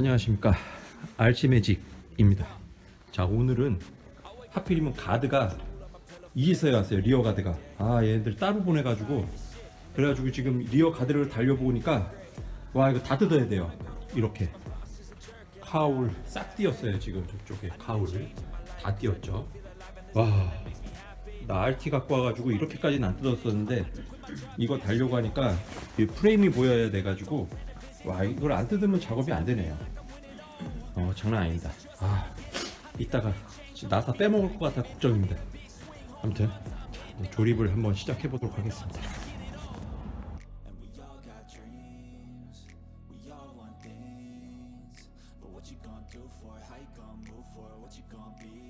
안녕하십니까. 알치매직입니다. 자 오늘은 하필이면 가드가 이기서에 왔어요 리어 가드가. 아 얘네들 따로 보내가지고. 그래가지고 지금 리어 가드를 달려보니까 와 이거 다 뜯어야 돼요. 이렇게. 카울 싹 띄었어요 지금 저쪽에. 카울 다 띄었죠. 와나 RT 갖고 와가지고 이렇게까지는 안 뜯었었는데 이거 달려고 하니까 이 프레임이 보여야 돼가지고 와 이걸 안 뜯으면 작업이 안 되네요 어 장난 아닙니다 아 이따가 나사 빼먹을 것 같아 걱정입니다 아무튼 조립을 한번 시작해 보도록 하겠습니다? What you gonna be?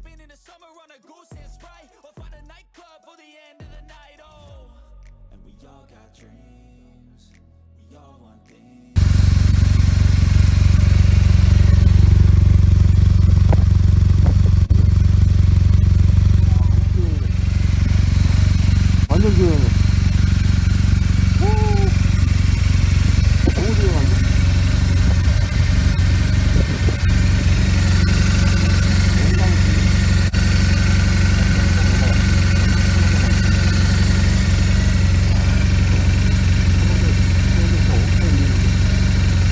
The summer on a goose and